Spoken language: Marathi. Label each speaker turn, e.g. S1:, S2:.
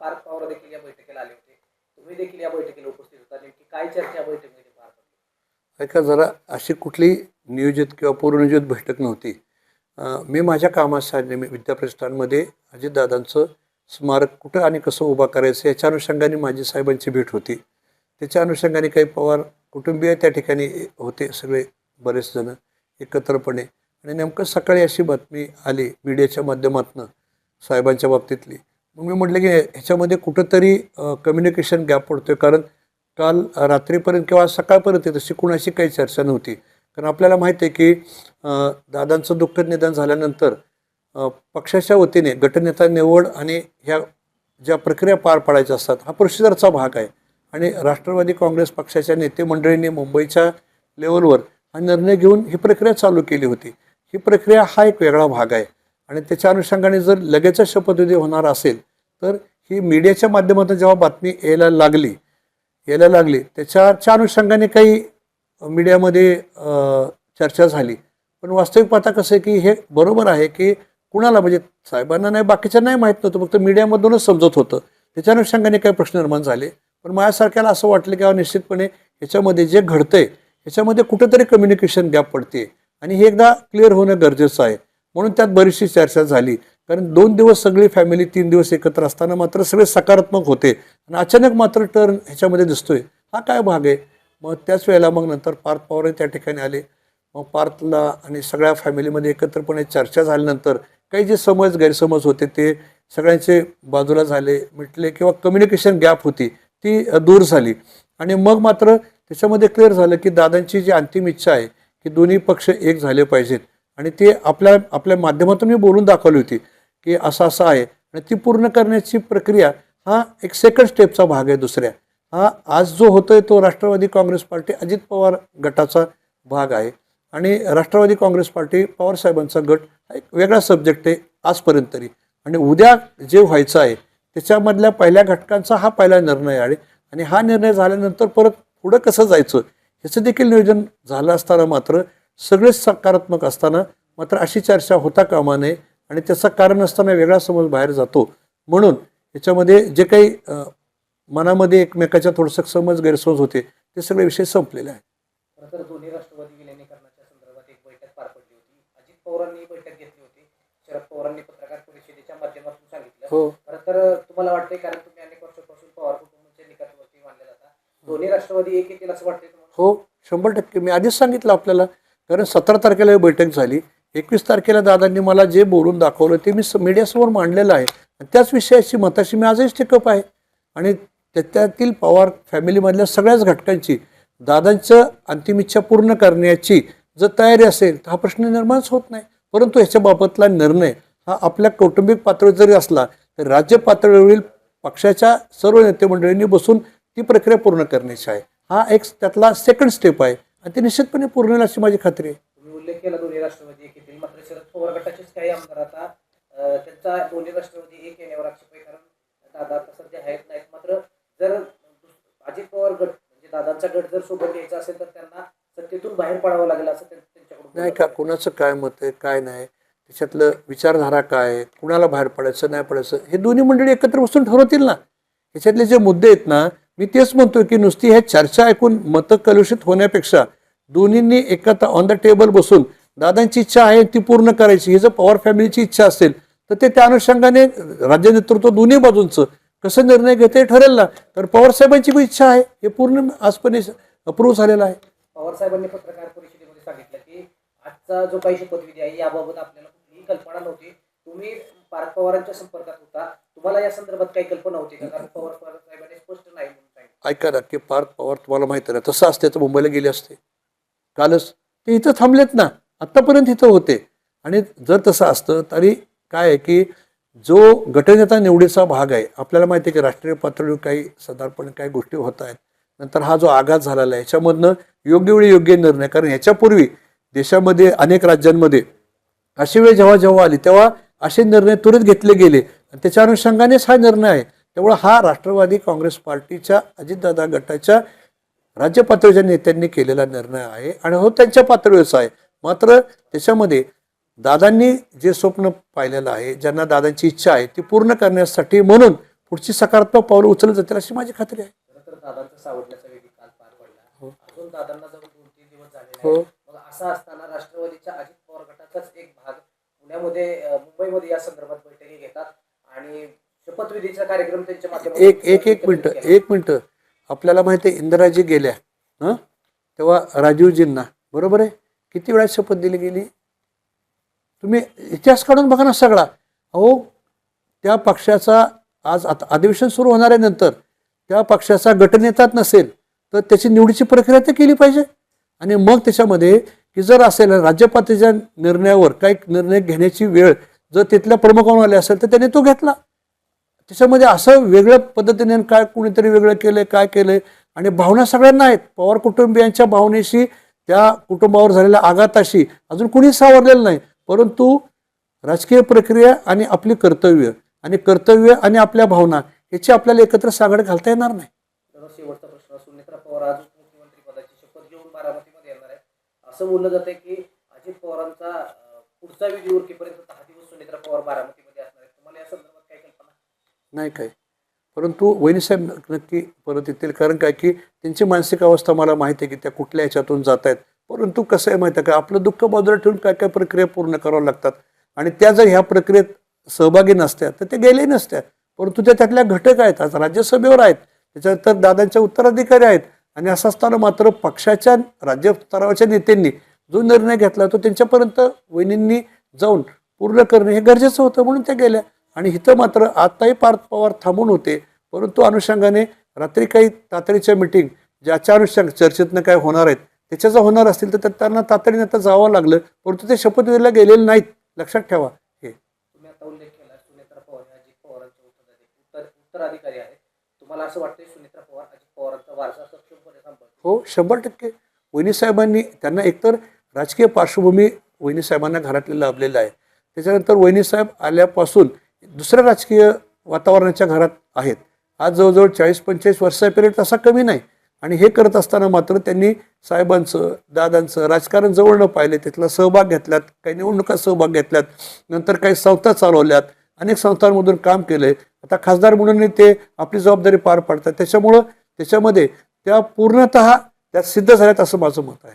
S1: पार्थ पवार देखील या बैठकीला आले होते. तुम्ही देखील या बैठकीला उपस्थित होता. नेमकी काय चर्चा बैठकीमध्ये पार पडली?
S2: ऐका जरा अशी कुठली नियोजित किंवा पूर्वनियोजित बैठक नव्हती. मी माझ्या कामासाठी मी विद्याप्रतिष्ठानमध्ये अजितदादांचं स्मारक कुठं आणि कसं उभा करायचं याच्या अनुषंगाने माझी साहेबांची भेट होती. त्याच्या अनुषंगाने काही पवार कुटुंबीय त्या ठिकाणी होते सगळे बरेच जण एकत्रपणे. आणि नेमकं सकाळी अशी बातमी आली मीडियाच्या माध्यमातून साहेबांच्या बाबतीतली. मग मी म्हटलं की ह्याच्यामध्ये कुठंतरी कम्युनिकेशन गॅप पडतो आहे कारण काल रात्रीपर्यंत किंवा सकाळपर्यंत तशी कुणाशी काही चर्चा नव्हती. कारण आपल्याला माहिती आहे की दादांचं दुःखद निधन झाल्यानंतर पक्षाच्या वतीने गटनेता निवड आणि ह्या ज्या प्रक्रिया पार पाडायच्या असतात हा प्रोसिजरचा भाग आहे. आणि राष्ट्रवादी काँग्रेस पक्षाच्या नेते मंडळींनी मुंबईच्या लेवलवर हा निर्णय घेऊन ही प्रक्रिया चालू केली होती. ही प्रक्रिया हा एक वेगळा भाग आहे. आणि त्याच्या अनुषंगाने जर लगेचच शपथविधी होणार असेल तर ही मीडियाच्या माध्यमातून जेव्हा बातमी यायला लागली यायला लागली त्याच्याच्या अनुषंगाने काही मीडियामध्ये चर्चा झाली. पण वास्तविक पाहता कसं आहे की हे बरोबर आहे की कुणाला म्हणजे साहेबांना नाही बाकीच्या नाही माहीत नव्हतं फक्त मीडियामधूनच समजत होतं. त्याच्या अनुषंगाने काही प्रश्न निर्माण झाले. पण माझ्यासारख्याला असं वाटलं की निश्चितपणे ह्याच्यामध्ये जे घडतंय ह्याच्यामध्ये कुठेतरी कम्युनिकेशन गॅप पडते आणि हे एकदा क्लिअर होणं गरजेचं आहे. म्हणून त्यात बरीचशी चर्चा झाली. कारण दोन दिवस सगळी फॅमिली तीन दिवस एकत्र असताना मात्र सगळे सकारात्मक होते. आणि अचानक मात्र टर्न ह्याच्यामध्ये दिसतोय. हा काय भाग आहे? मग त्याच वेळेला मग नंतर पार्थ पवार त्या ठिकाणी आले. मग पार्थला आणि सगळ्या फॅमिलीमध्ये एकत्रपणे चर्चा झाल्यानंतर काही जे समज गैरसमज होते ते सगळ्यांचे बाजूला झाले मिटले किंवा कम्युनिकेशन गॅप होती ती दूर झाली. आणि मग मात्र त्याच्यामध्ये क्लिअर झालं की दादांची जी अंतिम इच्छा आहे की दोन्ही पक्ष एक झाले पाहिजेत. आणि ते आपल्या आपल्या माध्यमातून मी बोलून दाखवली होती. की असं असं आहे. आणि ती पूर्ण करण्याची प्रक्रिया हा एक सेकंड स्टेपचा भाग आहे दुसऱ्या. हा आज जो होतो आहे तो राष्ट्रवादी काँग्रेस पार्टी अजित पवार गटाचा भाग आहे. आणि राष्ट्रवादी काँग्रेस पार्टी पवार साहेबांचा गट हा एक वेगळा सब्जेक्ट आहे आजपर्यंत तरी. आणि उद्या जे व्हायचं आहे त्याच्यामधल्या पहिल्या घटकांचा हा पहिला निर्णय आहे. आणि हा निर्णय झाल्यानंतर परत पुढं कसं जायचं ह्याचं देखील नियोजन झालं असताना मात्र सगळेच सकारात्मक असताना मात्र अशी चर्चा होता कामा नये. आणि त्याचं कारण असताना वेगळा समज बाहेर जातो. म्हणून याच्यामध्ये जे काही मनामध्ये एकमेकाच्या थोडंसं समज गैरसमज होते ते सगळे विषय संपलेले आहेत.
S1: खरं तर दोन्ही राष्ट्रवादी विलिनीकरणाच्या संदर्भात एक बैठक पार पडली होती. अजित पवारांनी ही बैठक घेतली होती. शरद पवारांनी पत्रकार परिषदेच्या माध्यमातून सांगितलं.
S2: हो.
S1: खरं तर तुम्हाला वाटतंय कारण तुम्ही अनेक वर्षापासून पवार कुटुंबाच्या निकटवर्ती मानले दोन्ही राष्ट्रवादी एक येतील असं वाटतंय
S2: हो शंभर टक्के. मी आधीच सांगितलं आपल्याला कारण सतरा तारखेला ही बैठक झाली. एकवीस तारखेला दादांनी मला जे बोलून दाखवलं ते मी स- मीडियासमोर मांडलेलं आहे. आणि त्याच विषयाची मताशी मी आजही टिकअप आहे. आणि त्याच्यातील पवार फॅमिलीमधल्या सगळ्याच घटकांची दादांचं अंतिम इच्छा पूर्ण करण्याची जर तयारी असेल तर हा प्रश्न निर्माणच होत नाही. परंतु ह्याच्याबाबतला निर्णय हा आपल्या कौटुंबिक पातळीवर जरी असला तर राज्य पातळीवरील पक्षाच्या सर्व नेते मंडळींनी बसून ती प्रक्रिया पूर्ण करण्याची आहे. हा एक त्यातला सेकंड स्टेप आहे. आणि ते निश्चितपणे पूर्ण होईल अशी माझी खात्री आहे.
S1: मात्र शरद पवार गटाचेच काही आमदार आता त्यांचा दोन्ही राष्ट्रवादी एक येण्यावर आक्षेप आहे. कारण दादा आता सध्या आहेत नाहीत. मात्र जर अजित पवार गट म्हणजे दादांचा गट जर सोबत घ्यायचा असेल तर त्यांना सत्तेतून बाहेर पडावं लागेल असं त्यां- त्यांच्याकडून
S2: नाही का? कुणाचं काय मत आहे काय नाही? त्याच्यातलं विचारधारा काय आहे? कुणाला बाहेर पडायचं नाही पडायचं? हे दोन्ही मंडळी एकत्र बसून ठरवतील ना. ह्याच्यातले जे मुद्दे आहेत ना मी तेच म्हणतोय की नुसती हे चर्चा ऐकून मतं कलुषित होण्यापेक्षा दोन्हींनी एकत्र ऑन द टेबल बसून दादांची इच्छा आहे ती पूर्ण करायची. ही जर पवार फॅमिलीची इच्छा असेल तर ते त्या अनुषंगाने राज्य नेतृत्व दोन्ही बाजूंचं कसं निर्णय घेते ठरेल ना? तर पवार साहेबांची पण इच्छा आहे. हे पूर्ण आजपर्यंत अप्रूव्ह झालेलं आहे.
S1: पवार साहेबांनी पत्रकार परिषदेमध्ये सांगितलं की आजचा जो काही शपथविधी आहे याबाबत आपल्याला कुठलीही कल्पना नव्हती. तुम्ही पार्थ पवारांच्या संपर्कात होता. तुम्हाला या संदर्भात काही कल्पना होती का? कारण पवार साहेबांनी स्पष्ट नाही
S2: ऐका ना की पार्थ पवार तुम्हाला माहिती आहे ना तसं असते तर मुंबईला गेले असते. कालच ते इथं थांबलेत ना. आत्तापर्यंत इथं होते. आणि जर तसं असतं तरी काय आहे की जो गटनेता निवडीचा भाग आहे आपल्याला माहिती आहे की राष्ट्रीय पातळीवर काही साधारणपणे काही गोष्टी होत आहेत. नंतर हा जो आघात झालेला आहे याच्यामधनं योग्य वेळी योग्य निर्णय. कारण ह्याच्यापूर्वी देशामध्ये अनेक राज्यांमध्ये अशी वेळ जेव्हा जेव्हा आली तेव्हा असे निर्णय त्वरित घेतले गेले. आणि त्याच्या अनुषंगानेच हा निर्णय आहे. त्यामुळे हा राष्ट्रवादी काँग्रेस पार्टीच्या अजितदादा गटाच्या राज्य पातळीच्या नेत्यांनी केलेला निर्णय आहे. आणि हो त्यांच्या पातळीवरचा आहे. मात्र त्याच्यामध्ये दादांनी जे स्वप्न पाहिलेलं आहे ज्यांना दादांची इच्छा आहे ती पूर्ण करण्यासाठी म्हणून पुढची सकारात्मक पावलं उचलत जातील अशी माझी खात्री आहे हो. हो.
S1: आहेत मग असं असताना राष्ट्रवादीच्या अजित पवार गटाचाच एक भाग पुण्यामध्ये अं, मुंबईमध्ये या संदर्भात बैठकी घेतात आणि शपथविधीचा कार्यक्रम त्यांच्या माध्यमातून
S2: एक एक एक मिनटं. एक मिनटं आपल्याला माहिती आहे इंदिराजी गेल्या हां तेव्हा राजीवजींना बरोबर आहे किती वेळा शपथ दिली गेली? तुम्ही इतिहास काढून बघा ना सगळा. अहो त्या पक्षाचा आज आता अधिवेशन सुरू होणाऱ्यानंतर त्या पक्षाचा गटनेताच नसेल तर त्याची निवडीची प्रक्रिया तर केली पाहिजे. आणि मग त्याच्यामध्ये की जर असेल राज्यपातळीच्या निर्णयावर काही निर्णय घेण्याची वेळ जर तिथल्या प्रमुखांवर आली असेल तर त्याने तो घेतला. त्याच्यामध्ये असं वेगळ्या पद्धतीने काय कुणीतरी वेगळं केलं काय केलं आणि भावना सगळ्यांना आहेत. पवार कुटुंबियांच्या भावनेशी त्या कुटुंबावर झालेल्या आघाताशी अजून कुणी सावरलेलं नाही. परंतु राजकीय प्रक्रिया आणि आपली कर्तव्य आणि कर्तव्य आणि आपल्या भावना याची आपल्याला एकत्र सांगड घालता येणार नाही.
S1: तर शेवटचा प्रश्न सुनेत्रा पवार आज उपमुख्यमंत्री पदाची शपथ घेऊन बारामतीमध्ये येणार आहे असं बोललं जातंय की अजित पवारांचा पुढचा विधी उरकेपर्यंत दहा दिवस सुनेत्रा पवार बारामतीमध्ये असणार आहेत. तुम्हाला या संदर्भात काय कल्पना?
S2: नाही काय परंतु वहिनीसाहेब नक्की परत येतील. कारण काय की त्यांची मानसिक अवस्था मला माहिती आहे की त्या कुठल्या ह्याच्यातून जात आहेत परंतु कसं आहे माहिती आहे का? आपलं दुःख बाजूला ठेवून काय काय प्रक्रिया पूर्ण कराव्या लागतात. आणि त्या जर ह्या प्रक्रियेत सहभागी नसत्या तर ते गेले नसत्या. परंतु त्या त्यातल्या घटक आहेत आज राज्यसभेवर आहेत त्याच्यानंतर दादांच्या उत्तराधिकारी आहेत आणि असं असताना मात्र पक्षाच्या राज्य स्तरावरच्या नेत्यांनी जो निर्णय घेतला तो त्यांच्यापर्यंत वहिनींनी जाऊन पूर्ण करणे हे गरजेचं होतं म्हणून त्या गेल्या. आणि इथं मात्र आताही पार्थ पवार थांबून होते परंतु अनुषंगाने रात्री काही तातडीच्या मिटिंग ज्याच्या अनुषंग चर्चेतनं काय होणार आहेत त्याच्या जर होणार असतील तर त्यांना तातडीने आता जावं लागलं परंतु ते शपथविधीला गेलेले नाहीत. लक्षात ठेवा हे.
S1: हे
S2: शंभर टक्के. वहिनी साहेबांनी त्यांना एकतर राजकीय पार्श्वभूमी वहिनी साहेबांना घरातले लाभलेलं आहे. त्याच्यानंतर वहिनी साहेब आल्यापासून दुसऱ्या राजकीय वातावरणाच्या घरात आहेत. आज जवळजवळ चाळीस पंचेचाळीस वर्षाचा पिरियड तसा कमी नाही. आणि हे करत असताना मात्र त्यांनी साहेबांचं दादांचं राजकारण जवळ न पाहिले तिथला सहभाग घेतल्यात काही निवडणुका सहभाग घेतल्यात नंतर काही संस्था चालवल्यात अनेक संस्थांमधून काम केलंय. आता खासदार म्हणून ते आपली जबाबदारी पार पाडतात. त्याच्यामुळं त्याच्यामध्ये त्या पूर्णतः त्यात सिद्ध झाल्यात असं माझं मत आहे.